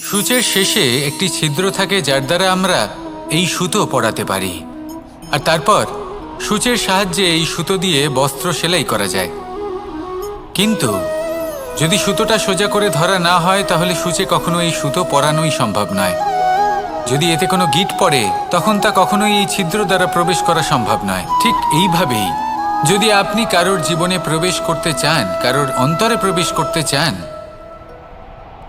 সূচের শেষে একটি ছিদ্র থাকে যার দ্বারা আমরা এই সুতো পরাতে পারি। আর তারপর সূচের সাহায্যে এই সুতো দিয়ে বস্ত্র সেলাই করা যায়। কিন্তু যদি সুতোটা সোজা করে ধরা না হয়, তাহলে সূচে কখনো এই সুতো পরানোই সম্ভব নয়। যদি এতে কোনো গিট পড়ে, তখন তা কখনোই এই ছিদ্র দ্বারা প্রবেশ করা সম্ভব নয়। ঠিক এইভাবেই যদি আপনি কারোর জীবনে প্রবেশ করতে চান, কারোর অন্তরে প্রবেশ করতে চান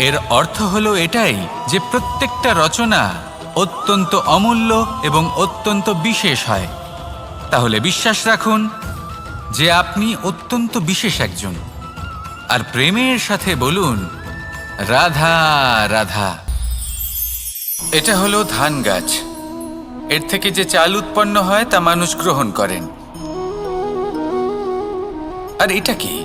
এর অর্থ হলো এটাই যে প্রত্যেকটা রচনা অত্যন্ত অমূল্য এবং অত্যন্ত বিশেষ হয়। তাহলে বিশ্বাস রাখুন যে আপনি অত্যন্ত বিশেষ একজন। আর প্রেমের সাথে বলুন, রাধা রাধা। এটা হলো ধান গাছ। এর থেকে যে চাল উৎপন্ন হয় তা মানুষ গ্রহণ করেন। আর এটা কি?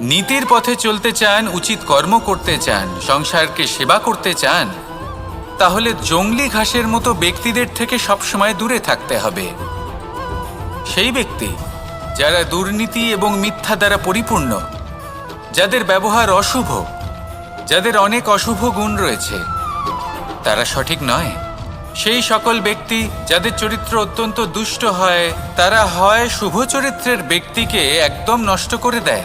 নীতির পথে চলতে চান, উচিত কর্ম করতে চান, সংসারকে সেবা করতে চান, তাহলে জংলি ঘাসের মতো ব্যক্তিদের থেকে সবসময় দূরে থাকতে হবে। সেই ব্যক্তি যারা দুর্নীতি এবং মিথ্যা দ্বারা পরিপূর্ণ, যাদের ব্যবহার অশুভ, যাদের অনেক অশুভ গুণ রয়েছে, তারা সঠিক নয়। সেই সকল ব্যক্তি যাদের চরিত্র অত্যন্ত দুষ্ট হয়, তারা হয় শুভ চরিত্রের ব্যক্তিকে একদম নষ্ট করে দেয়।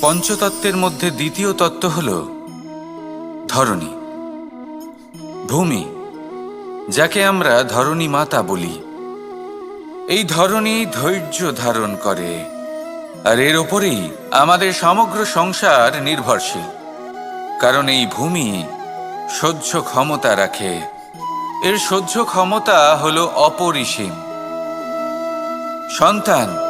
পঞ্চতত্ত্বের মধ্যে দ্বিতীয় তত্ত্ব হল ধরণী। ভূমি, যাকে আমরা ধরণী মাতা বলি। এই ধরণী ধৈর্য ধারণ করে, আর এর ওপরেই আমাদের সমগ্র সংসার নির্ভরশীল। কারণ এই ভূমি সহ্য ক্ষমতা রাখে। এর সহ্য ক্ষমতা হল অপরিসীম। সন্তান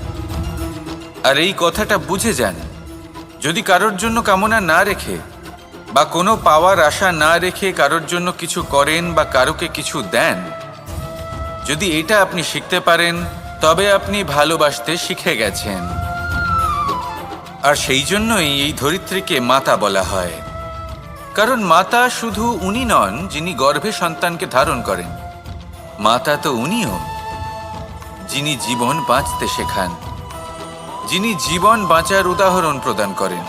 আর এই কথাটা বুঝে যান। যদি কারোর জন্য কামনা না রেখে বা কোনো পাওয়ার আশা না রেখে কারোর জন্য কিছু করেন বা কারোকে কিছু দেন, যদি এটা আপনি শিখতে পারেন, তবে আপনি ভালোবাসতে শিখে গেছেন। আর সেই জন্যই এই ধরিত্রীকে মাতা বলা হয়। কারণ মাতা শুধু উনি নন, যিনি গর্ভে সন্তানকে ধারণ করেন। মাতা তো উনিও, যিনি জীবন বাঁচতে শেখান। যিনি জীবন বাঁচার উদাহরণ প্রদান করেন।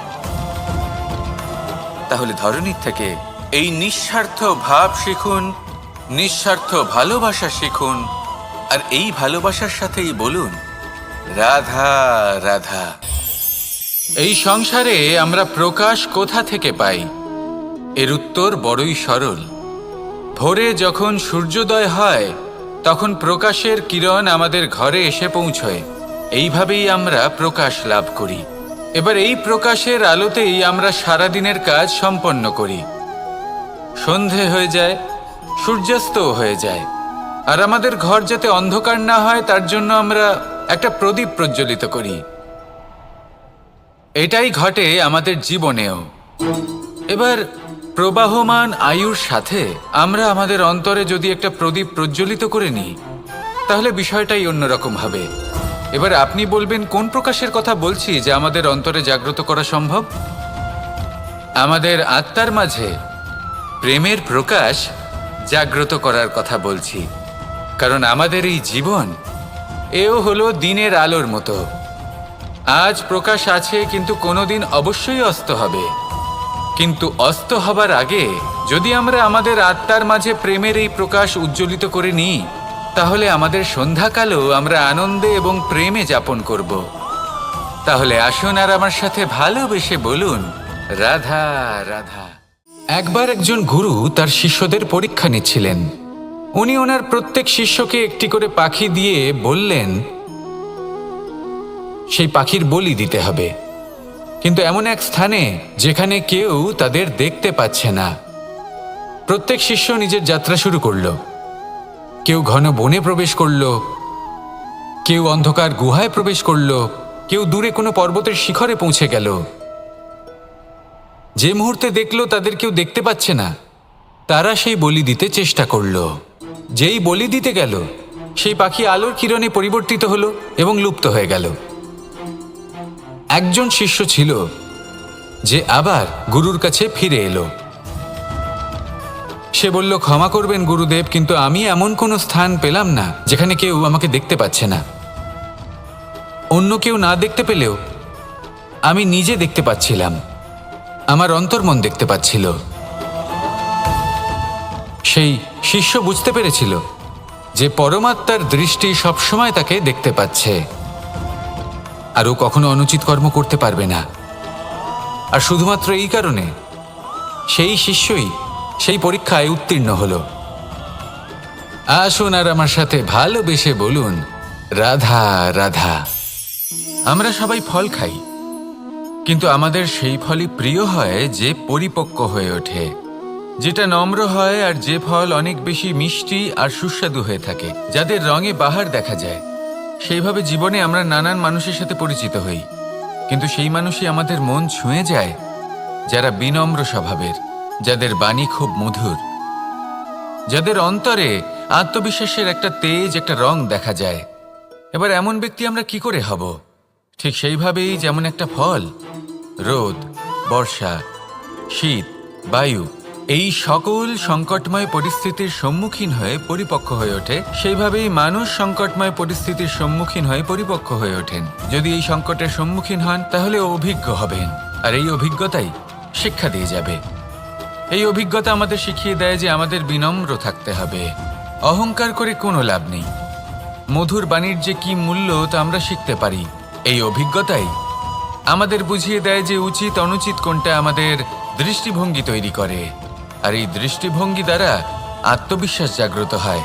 তাহলে ধরনীর থেকে এই নিঃস্বার্থ ভাব শিখুন, নিঃস্বার্থ ভালোবাসা শিখুন, আর এই ভালোবাসার সাথেই বলুন, রাধা রাধা। এই সংসারে আমরা প্রকাশ কোথা থেকে পাই? এর উত্তর বড়ই সরল। ভোরে যখন সূর্যোদয় হয়, তখন প্রকাশের কিরণ আমাদের ঘরে এসে পৌঁছয়। এইভাবেই আমরা প্রকাশ লাভ করি। এবার এই প্রকাশের আলোতেই আমরা সারাদিনের কাজ সম্পন্ন করি। সন্ধে হয়ে যায়, সূর্যাস্তও হয়ে যায়। আর আমাদের ঘর যাতে অন্ধকার না হয়, তার জন্য আমরা একটা প্রদীপ প্রজ্বলিত করি। এটাই ঘটে আমাদের জীবনেও। এবার প্রবাহমান আয়ুর সাথে আমরা আমাদের অন্তরে যদি একটা প্রদীপ প্রজ্বলিত করে নিই, তাহলে বিষয়টাই অন্যরকম হবে। এবার আপনি বলবেন, কোন প্রকাশের কথা বলছি যে আমাদের অন্তরে জাগ্রত করা সম্ভব? আমাদের আত্মার মাঝে প্রেমের প্রকাশ জাগ্রত করার কথা বলছি। কারণ আমাদের এই জীবন, এও হলো দিনের আলোর মতো। আজ প্রকাশ আছে, কিন্তু কোনোদিন অবশ্যই অস্ত হবে। কিন্তু অস্ত হবার আগে যদি আমরা আমাদের আত্মার মাঝে প্রেমের এই প্রকাশ উজ্জ্বলিত করে নিই তাহলে আমাদের সন্ধ্যাকালও আমরা আনন্দে এবং প্রেমে যাপন করব। তাহলে আসুন আর আমার সাথে ভালোবেসে বলুন, রাধা রাধা। একবার একজন গুরু তার শিষ্যদের পরীক্ষা নিচ্ছিলেন। উনি ওনার প্রত্যেক শিষ্যকে একটি করে পাখি দিয়ে বললেন, সেই পাখির বলি দিতে হবে। কিন্তু এমন এক স্থানে যেখানে কেউ তাদের দেখতে পাচ্ছে না। প্রত্যেক শিষ্য নিজের যাত্রা শুরু করল। কেউ ঘন বনে প্রবেশ করল, কেউ অন্ধকার গুহায় প্রবেশ করল, কেউ দূরে কোনো পর্বতের শিখরে পৌঁছে গেল। যে মুহূর্তে দেখল তাদের কেউ দেখতে পাচ্ছে না, তারা সেই বলি দিতে চেষ্টা করল। যেই বলি দিতে গেল, সেই পাখি আলোর কিরণে পরিবর্তিত হলো এবং লুপ্ত হয়ে গেল। একজন শিষ্য ছিল, যে আবার গুরুর কাছে ফিরে এলো। সে বলল, ক্ষমা করবেন গুরুদেব, কিন্তু আমি এমন কোনো স্থান পেলাম না যেখানে কেউ আমাকে দেখতে পাচ্ছে না। অন্য কেউ না দেখতে পেলেও আমি নিজে দেখতে পাচ্ছিলাম। আমার অন্তর্মন দেখতে পাচ্ছিল। সেই শিষ্য বুঝতে পেরেছিল যে পরমাত্মার দৃষ্টি সবসময় তাকে দেখতে পাচ্ছে। আর ও কখনো অনুচিত কর্ম করতে পারবে না। আর শুধুমাত্র এই কারণে সেই শিষ্যই সেই পরীক্ষায় উত্তীর্ণ হলো। আসুন আর আমার সাথে ভালোবেসে বলুন, রাধা রাধা। আমরা সবাই ফল খাই, কিন্তু আমাদের সেই ফলই প্রিয় হয় যে পরিপক্ক হয়ে ওঠে, যেটা নম্র হয় আর যে ফল অনেক বেশি মিষ্টি আর সুস্বাদু হয়ে থাকে, যাদের রঙে বাহার দেখা যায়। সেইভাবে জীবনে আমরা নানান মানুষের সাথে পরিচিত হই, কিন্তু সেই মানুষই আমাদের মন ছুঁয়ে যায়, যারা বিনম্র স্বভাবের। যাদের বাণী খুব মধুর, যাদের অন্তরে আত্মবিশ্বাসের একটা তেজ, একটা রং দেখা যায়। এবার এমন ব্যক্তি আমরা কি করে হব? ঠিক সেইভাবেই যেমন একটা ফল, রোদ, বর্ষা, শীত, বায়ু, এই সকল সংকটময় পরিস্থিতির সম্মুখীন হয়ে পরিপক্ক হয়ে ওঠে, সেইভাবেই মানুষ সংকটময় পরিস্থিতির সম্মুখীন হয়ে পরিপক্ক হয়ে ওঠেন। যদি এই সংকটের সম্মুখীন হন, তাহলে অভিজ্ঞ হবেন, আর এই অভিজ্ঞতাই শিক্ষা দিয়ে যাবে। এই অভিজ্ঞতা আমাদের শিখিয়ে দেয় যে আমাদের বিনম্র থাকতে হবে। অহংকার করে কোনো লাভ নেই। মধুর বাণীর যে কি মূল্য, তা আমরা শিখতে পারি। এই অভিজ্ঞতাই আমাদের বুঝিয়ে দেয় যে উচিত, অনুচিত কোনটা আমাদের দৃষ্টিভঙ্গি তৈরি করে। আর এই দৃষ্টিভঙ্গি দ্বারা আত্মবিশ্বাস জাগ্রত হয়।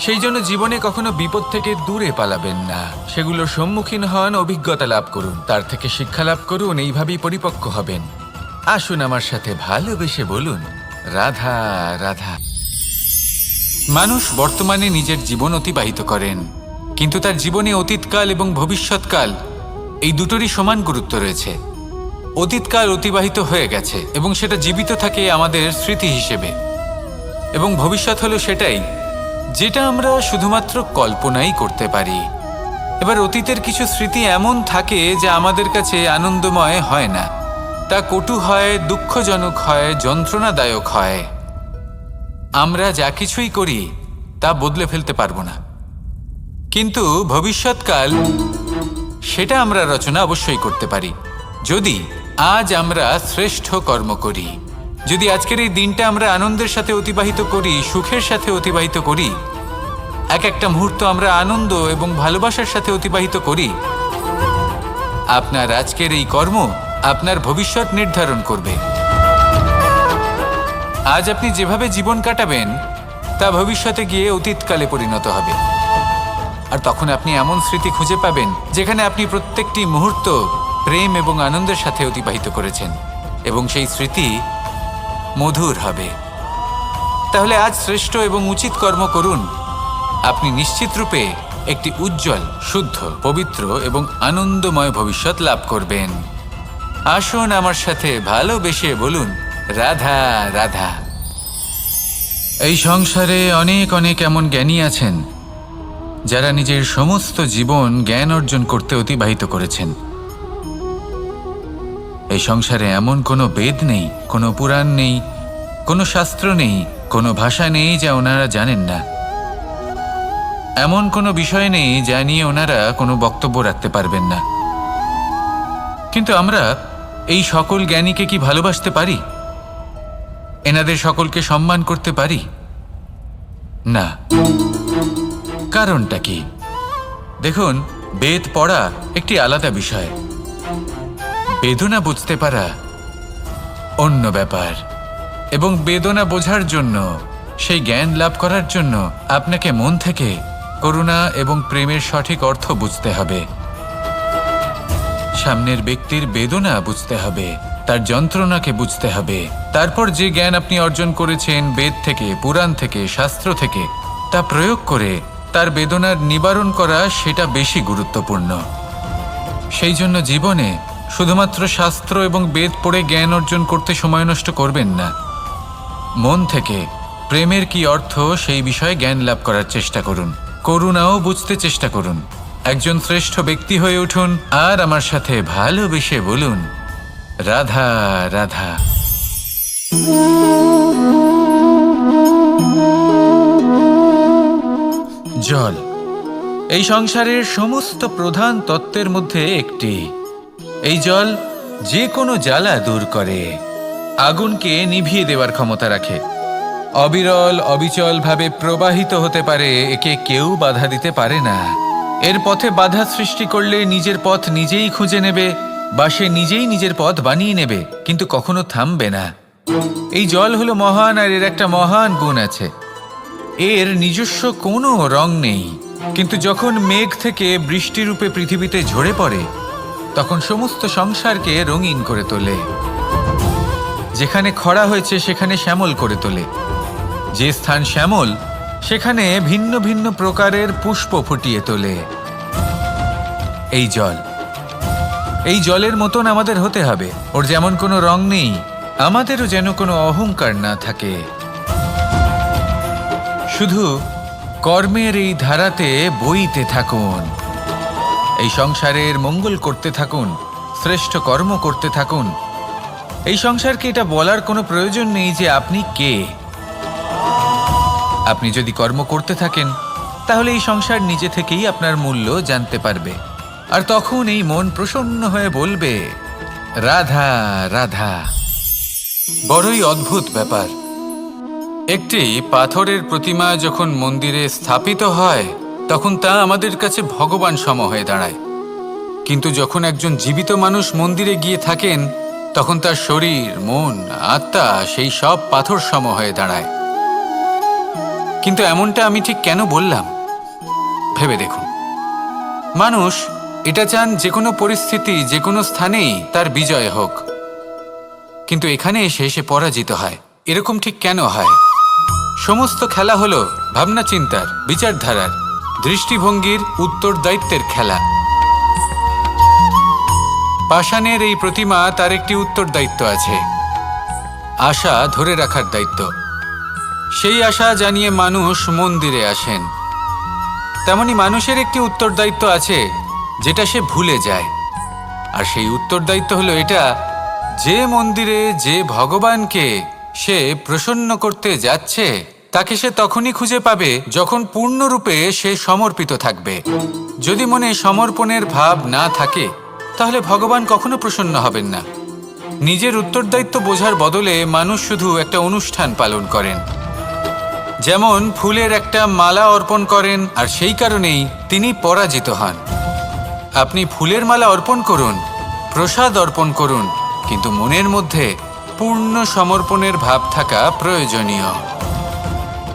সেই জন্য জীবনে কখনো বিপদ থেকে দূরে পালাবেন না। সেগুলোর সম্মুখীন হন, অভিজ্ঞতা লাভ করুন, তার থেকে শিক্ষা লাভ করুন, এইভাবেই পরিপক্ক হবেন। আসুন আমার সাথে ভালোবেসে বলুন, রাধা রাধা। মানুষ বর্তমানে নিজের জীবন অতিবাহিত করেন, কিন্তু তার জীবনে অতীতকাল এবং ভবিষ্যৎকাল এই দুটোরই সমান গুরুত্ব রয়েছে। অতীতকাল অতিবাহিত হয়ে গেছে এবং সেটা জীবিত থাকে আমাদের স্মৃতি হিসেবে। এবং ভবিষ্যৎ হলো সেটাই, যেটা আমরা শুধুমাত্র কল্পনাই করতে পারি। এবার অতীতের কিছু স্মৃতি এমন থাকে যা আমাদের কাছে আনন্দময় হয় না। তা কটু হয়, দুঃখজনক হয়, যন্ত্রণাদায়ক হয়। আমরা যা কিছুই করি, তা বদলে ফেলতে পারব না। কিন্তু ভবিষ্যৎকাল, সেটা আমরা রচনা অবশ্যই করতে পারি। যদি আজ আমরা শ্রেষ্ঠ কর্ম করি, যদি আজকের এই দিনটা আমরা আনন্দের সাথে অতিবাহিত করি, সুখের সাথে অতিবাহিত করি, এক একটা মুহূর্ত আমরা আনন্দ এবং ভালোবাসার সাথে অতিবাহিত করি, আপনার আজকের এই কর্ম আপনার ভবিষ্যৎ নির্ধারণ করবে। আজ আপনি যেভাবে জীবন কাটাবেন, তা ভবিষ্যতে গিয়ে অতীতকালে পরিণত হবে। আর তখন আপনি এমন স্মৃতি খুঁজে পাবেন, যেখানে আপনি প্রত্যেকটি মুহূর্ত প্রেম এবং আনন্দের সাথে অতিবাহিত করেছেন, এবং সেই স্মৃতি মধুর হবে। তাহলে আজ শ্রেষ্ঠ এবং উচিত কর্ম করুন। আপনি নিশ্চিত রূপে একটি উজ্জ্বল, শুদ্ধ, পবিত্র এবং আনন্দময় ভবিষ্যৎ লাভ করবেন। আসুন আমার সাথে ভালোবেসে বলুন, রাধা রাধা। এই সংসারে অনেক অনেক এমন জ্ঞানী আছেন, যারা নিজের সমস্ত জীবন জ্ঞান অর্জন করতে অতিবাহিত করেছেন। এই সংসারে এমন কোনো বেদ নেই, কোনো পুরাণ নেই, কোনো শাস্ত্র নেই, কোনো ভাষা নেই যা ওনারা জানেন না। এমন কোনো বিষয় নেই যা নিয়ে ওনারা কোনো বক্তব্য রাখতে পারবেন না। কিন্তু আমরা এই সকল জ্ঞানীকে কি ভালোবাসতে পারি? এনাদের সকলকে সম্মান করতে পারি? না। কারণটা কি? দেখুন, বেদ পড়া একটি আলাদা বিষয়। বেদনা বুঝতে পারা অন্য ব্যাপার। এবং বেদনা বোঝার জন্য, সেই জ্ঞান লাভ করার জন্য আপনাকে মন থেকে করুণা এবং প্রেমের সঠিক অর্থ বুঝতে হবে। সামনের ব্যক্তির বেদনা বুঝতে হবে, তার যন্ত্রণাকে বুঝতে হবে। তারপর যে জ্ঞান আপনি অর্জন করেছেন বেদ থেকে, পুরাণ থেকে, শাস্ত্র থেকে, তা প্রয়োগ করে তার বেদনার নিবারণ করা সেটা বেশি গুরুত্বপূর্ণ। সেই জন্য জীবনে শুধুমাত্র শাস্ত্র এবং বেদ পড়ে জ্ঞান অর্জন করতে সময় নষ্ট করবেন না। মন থেকে প্রেমের কি অর্থ সেই বিষয়ে জ্ঞান লাভ করার চেষ্টা করুন। করুণাও বুঝতে চেষ্টা করুন। একজন শ্রেষ্ঠ ব্যক্তি হয়ে উঠুন আর আমার সাথে ভালোবেসে বলুন, রাধা রাধা। জল, এই সংসারের সমস্ত প্রধান তত্ত্বের মধ্যে একটি। এই জল যে কোনো জ্বালা দূর করে, আগুনকে নিভিয়ে দেওয়ার ক্ষমতা রাখে। অবিরল, অবিচলভাবে প্রবাহিত হতে পারে, একে কেউ বাধা দিতে পারে না। এর পথে বাধা সৃষ্টি করলে নিজের পথ নিজেই খুঁজে নেবে বা সে নিজেই নিজের পথ বানিয়ে নেবে, কিন্তু কখনো থামবে না। এই জল হলো মহান আর এর একটা মহান গুণ আছে। এর নিজস্ব কোনো রং নেই, কিন্তু যখন মেঘ থেকে বৃষ্টিরূপে পৃথিবীতে ঝরে পড়ে, তখন সমস্ত সংসারকে রঙিন করে তোলে। যেখানে খরা হয়েছে সেখানে শ্যামল করে তোলে। যে স্থান শ্যামল সেখানে ভিন্ন ভিন্ন প্রকারের পুষ্প ফুটিয়ে তোলে। এই জল। এই জলের মতন আমাদের হতে হবে। ওর যেমন কোনো রং নেই, আমাদেরও যেন কোনো অহংকার না থাকে। শুধু কর্মের এই ধারাতে বইতে থাকুন। এই সংসারের মঙ্গল করতে থাকুন, শ্রেষ্ঠ কর্ম করতে থাকুন। এই সংসারকে এটা বলার কোনো প্রয়োজন নেই যে আপনি কে। আপনি যদি কর্ম করতে থাকেন, তাহলে এই সংসার নিজে থেকেই আপনার মূল্য জানতে পারবে। আর তখন এই মন প্রসন্ন হয়ে বলবে, রাধা রাধা। বড়ই অদ্ভুত ব্যাপার। একটি পাথরের প্রতিমা যখন মন্দিরে স্থাপিত হয়, তখন তা আমাদের কাছে ভগবান সম হয়ে দাঁড়ায়। কিন্তু যখন একজন জীবিত মানুষ মন্দিরে গিয়ে থাকেন, তখন তার শরীর, মন, আত্মা সেই সব পাথর সম হয়ে দাঁড়ায়। কিন্তু এমনটা আমি ঠিক কেন বললাম? ভেবে দেখুন। মানুষ, এটা চান যে কোনো পরিস্থিতি, যে কোনো স্থানেই তার বিজয় হোক। কিন্তু এখানে এসে সে পরাজিত হয়। এরকম ঠিক কেন হয়? সমস্ত খেলা হলো ভাবনা চিন্তার, বিচারধারার, দৃষ্টিভঙ্গির, উত্তর দায়িত্বের খেলা। পাষাণের এই প্রতিমা তার একটি উত্তর দায়িত্ব আছে। আশা ধরে রাখার দায়িত্ব। সেই আশা জানিয়ে মানুষ মন্দিরে আসেন। তেমনি মানুষের একটি উত্তরদায়িত্ব আছে, যেটা সে ভুলে যায়। আর সেই উত্তরদায়িত্ব হলো এটা, যে মন্দিরে যে ভগবানকে সে প্রসন্ন করতে যাচ্ছে, তাকে সে তখনই খুঁজে পাবে যখন পূর্ণরূপে সে সমর্পিত থাকবে। যদি মনে সমর্পণের ভাব না থাকে, তাহলে ভগবান কখনো প্রসন্ন হবেন না। নিজের উত্তরদায়িত্ব বোঝার বদলে মানুষ শুধু একটা অনুষ্ঠান পালন করেন। যেমন ফুলের একটা মালা অর্পণ করেন, আর সেই কারণেই তিনি পরাজিত হন। আপনি ফুলের মালা অর্পণ করুন, প্রসাদ অর্পণ করুন, কিন্তু মনের মধ্যে পূর্ণ সমর্পণের ভাব থাকা প্রয়োজনীয়।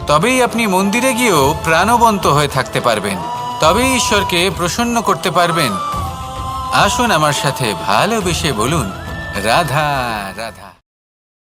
তবেই আপনি মন্দিরে গিয়েও প্রাণবন্ত হয়ে থাকতে পারবেন। তবেই ঈশ্বরকে প্রসন্ন করতে পারবেন। আসুন আমার সাথে ভালোবেসে বলুন, রাধা রাধা।